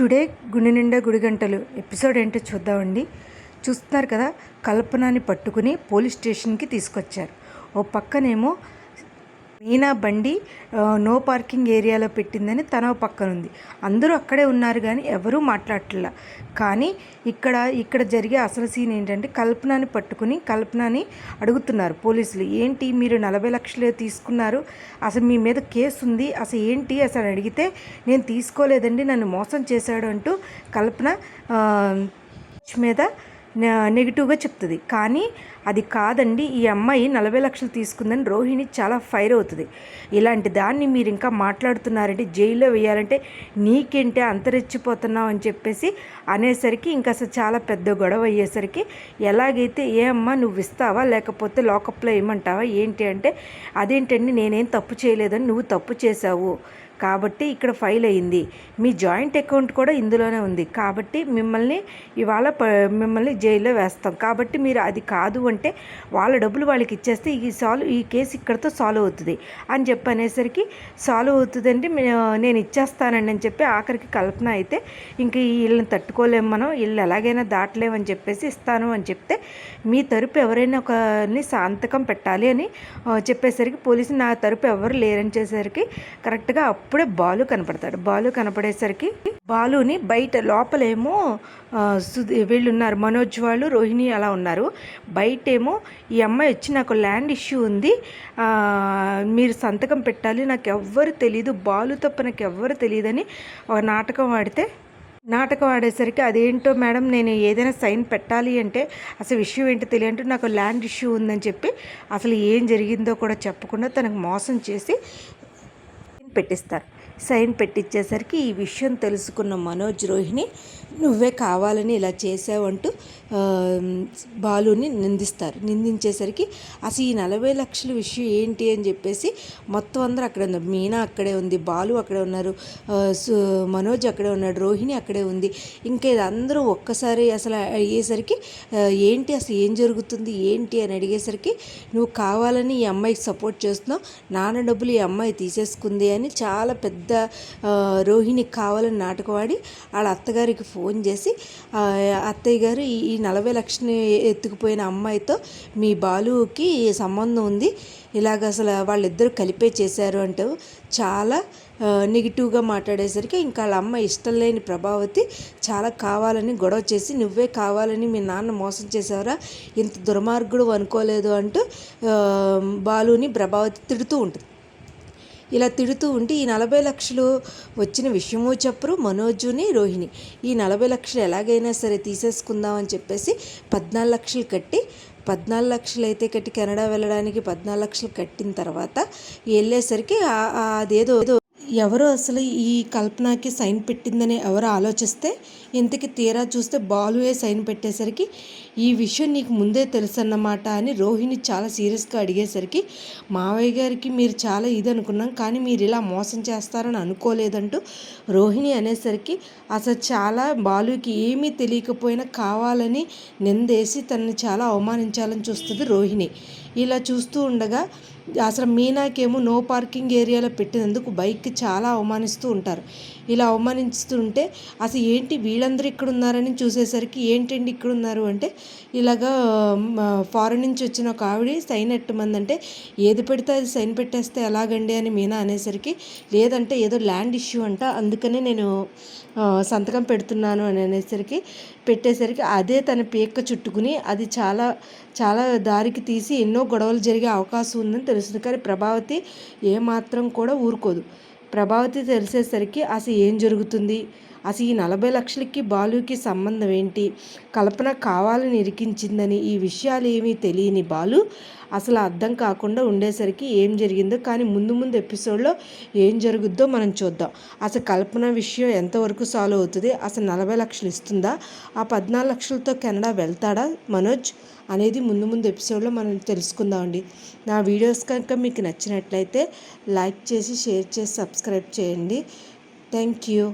Today గుండె నిండా గుడిగంటలు. Episode ఏంటో చూద్దామండి. చూస్తున్నారు కదా కల్పనని పట్టుకుని పోలీస్ స్టేషన్కి తీసుకొచ్చారు. ఓ పక్కనేమో మీనా బండి నో పార్కింగ్ ఏరియాలో పెట్టిందని తన పక్కన ఉంది అందరూ అక్కడే ఉన్నారు కానీ ఎవరూ మాట్లాడట్లా. కానీ ఇక్కడ ఇక్కడ జరిగే అసలు సీన్ ఏంటంటే కల్పనని పట్టుకుని కల్పనని అడుగుతున్నారు పోలీసులు. ఏంటి మీరు నలభై లక్షలు తీసుకున్నారు? అసలు మీ మీద కేసు ఉంది. అసలు ఏంటి? అసలు అడిగితే నేను తీసుకోలేదండి నన్ను మోసం చేశాడు అంటూ కల్పన మీద నెగిటివ్గా చెప్తుంది. కానీ అది కాదండి ఈ అమ్మాయి నలభై లక్షలు తీసుకుందని రోహిణి చాలా ఫైర్ అవుతుంది. ఇలాంటి దాన్ని మీరు ఇంకా మాట్లాడుతున్నారంటే జైల్లో వేయాలంటే నీకేంటే అంతరెచ్చిపోతున్నావు అని చెప్పేసి అనేసరికి ఇంకా అసలు చాలా పెద్ద గొడవ అయ్యేసరికి ఎలాగైతే ఏ అమ్మ నువ్వు ఇస్తావా లేకపోతే లోకప్లో ఏమంటావా ఏంటి అంటే అదేంటండి నేనేం తప్పు చేయలేదని నువ్వు తప్పు చేశావు. కాబట్టి ఇక్కడ ఫైల్ అయింది. మీ జాయింట్ అకౌంట్ కూడా ఇందులోనే ఉంది. కాబట్టి మిమ్మల్ని ఇవాళ మిమ్మల్ని జైల్లో వేస్తాం. కాబట్టి మీరు అది కాదు అంటే వాళ్ళ డబ్బులు వాళ్ళకి ఇచ్చేస్తే ఈ సాల్వ్ ఈ కేసు ఇక్కడతో సాల్వ్ అవుతుంది అని చెప్పి అనేసరికి సాల్వ్ అవుతుందండి. నేను ఇచ్చేస్తానండి అని చెప్పి ఆఖరికి కల్పన అయితే ఇంక వీళ్ళని తట్టుకోలేము మనం. వీళ్ళు ఎలాగైనా దాటలేమని చెప్పేసి ఇస్తాను అని చెప్తే మీ తరపు ఎవరైనా ఒకరిని సంతకం పెట్టాలి అని చెప్పేసరికి పోలీసు నా తరపు ఎవరు లేరని చేసరికి కరెక్ట్గా అప్పుడే బాలు కనపడతాడు. బాలు కనపడేసరికి బాలుని బయట లోపలేమో వీళ్ళు ఉన్నారు మనోజ్ వాళ్ళు రోహిణి అలా ఉన్నారు. బయటేమో ఈ అమ్మాయి వచ్చి నాకు ల్యాండ్ ఇష్యూ ఉంది. మీరు సంతకం పెట్టాలి. నాకు ఎవ్వరు తెలియదు బాలు తప్ప నాకు ఎవ్వరు తెలియదని ఒక నాటకం ఆడితే నాటకం ఆడేసరికి అదేంటో మేడం నేను ఏదైనా సైన్ పెట్టాలి అంటే అసలు విషయం ఏంటో తెలియంటే నాకు ల్యాండ్ ఇష్యూ ఉందని చెప్పి అసలు ఏం జరిగిందో కూడా చెప్పకుండా తనకు మోసం చేసి పెట్టిస్తారు. సైన్ పెట్టించేసరికి ఈ విషయం తెలుసుకున్న మనోజ్ రోహిణి నువ్వే కావాలని ఇలా చేసావంటూ బాలుని నిందిస్తారు. నిందించేసరికి అసలు ఈ నలభై లక్షల విషయం ఏంటి అని చెప్పేసి మొత్తం అందరూ అక్కడే ఉన్నారు. మీనా అక్కడే ఉంది బాలు అక్కడే ఉన్నారు మనోజ్ అక్కడే ఉన్నాడు రోహిణి అక్కడే ఉంది. ఇంకా ఇది అందరూ ఒక్కసారి అసలు అయ్యేసరికి ఏంటి అసలు ఏం జరుగుతుంది ఏంటి అని అడిగేసరికి నువ్వు కావాలని ఈ అమ్మాయికి సపోర్ట్ చేస్తున్నావు నాన్న డబ్బులు ఈ అమ్మాయి తీసేసుకుంది అని చాలా పెద్ద రోహిణికి కావాలని నాటకవాడి వాళ్ళ అత్తగారికి ఫోన్ ఫోన్ చేసి అత్తయ్య గారు ఈ నలభై లక్షలు ఎత్తుకుపోయిన అమ్మాయితో మీ బాలుకి సంబంధం ఉంది. ఇలాగ అసలు వాళ్ళిద్దరూ కలిపే చేశారు అంటూ చాలా నెగిటివ్గా మాట్లాడేసరికి ఇంకా వాళ్ళ అమ్మ ఇష్టం లేని ప్రభావతి చాలా కావాలని గొడవ చేసి నువ్వే కావాలని మీ నాన్న మోసం చేసావరా ఇంత దుర్మార్గుడు అనుకోలేదు అంటూ బాలుని ప్రభావతి తిడుతూ ఉంటుంది. ఇలా తిడుతూ ఉంటే ఈ నలభై లక్షలు వచ్చిన విషయమో చెప్పరు మనోజుని రోహిణి. ఈ నలభై లక్షలు ఎలాగైనా సరే తీసేసుకుందామని చెప్పేసి పద్నాలుగు లక్షలు కట్టి పద్నాలుగు లక్షలు అయితే కట్టి కెనడా వెళ్ళడానికి పద్నాలుగు లక్షలు కట్టిన తర్వాత వెళ్ళేసరికి అదేదో ఎవరు అసలు ఈ కల్పనకి సైన్ పెట్టిందని ఎవరు ఆలోచిస్తే ఇంతకి తీరా చూస్తే బాలుయే సైన్ పెట్టేసరికి ఈ విషయం నీకు ముందే తెలుసన్నమాట అని రోహిణి చాలా సీరియస్గా అడిగేసరికి మావయ్య గారికి మీరు చాలా ఇది అనుకున్నాం కానీ మీరు ఇలా మోసం చేస్తారని అనుకోలేదంటూ రోహిణి అనేసరికి అసలు చాలా బాలుకి ఏమీ తెలియకపోయినా కావాలని నిందేసి తనని చాలా అవమానించాలని చూస్తుంది రోహిణి. ఇలా చూస్తూ ఉండగా అసలు మీనాకేమో నో పార్కింగ్ ఏరియాలో పెట్టినందుకు బైక్ చాలా అవమానిస్తూ ఉంటారు. ఇలా అవమానిస్తుంటే అసలు ఏంటి వీళ్ళందరూ ఇక్కడ ఉన్నారని చూసేసరికి ఏంటండి ఇక్కడ ఉన్నారు అంటే ఇలాగా ఫారెన్ నుంచి వచ్చిన ఒక ఆవిడ సైన్ ఎట్టమందంటే ఏది పెడితే అది సైన్ పెట్టేస్తే ఎలాగండి? అని మీనా అనేసరికి లేదంటే ఏదో ల్యాండ్ ఇష్యూ అంట అందుకనే నేను సంతకం పెడుతున్నాను అని అనేసరికి పెట్టేసరికి అదే తన పీక్క చుట్టుకుని అది చాలా చాలా దారికి తీసి ఎన్నో గొడవలు జరిగే అవకాశం ఉందని తెలుస్తుంది కానీ ప్రభావతి ఏమాత్రం కూడా ఊరుకోదు. ప్రభావతి తెలిసేసరికి అసలు ఏం జరుగుతుంది? అసలు ఈ నలభై లక్షలకి బాలుకి సంబంధం ఏంటి? కల్పన కావాలని ఇరికించిందని ఈ విషయాలు ఏమీ తెలియని బాలు అసలు అర్థం కాకుండా ఉండేసరికి ఏం జరిగిందో కానీ ముందు ముందు ఎపిసోడ్లో ఏం జరుగుద్దో మనం చూద్దాం. అసలు కల్పన విషయం ఎంతవరకు సాల్వ్ అవుతుంది? అసలు నలభై లక్షలు ఇస్తుందా? ఆ పద్నాలుగు లక్షలతో కెనడా వెళ్తాడా మనోజ్? అనేది ముందు ముందు ఎపిసోడ్లో మనం తెలుసుకుందామండి నా వీడియోస్ కనుక మీకు నచ్చినట్లయితే లైక్ చేసి షేర్ చేసి సబ్స్క్రైబ్ చేయండి. Thank you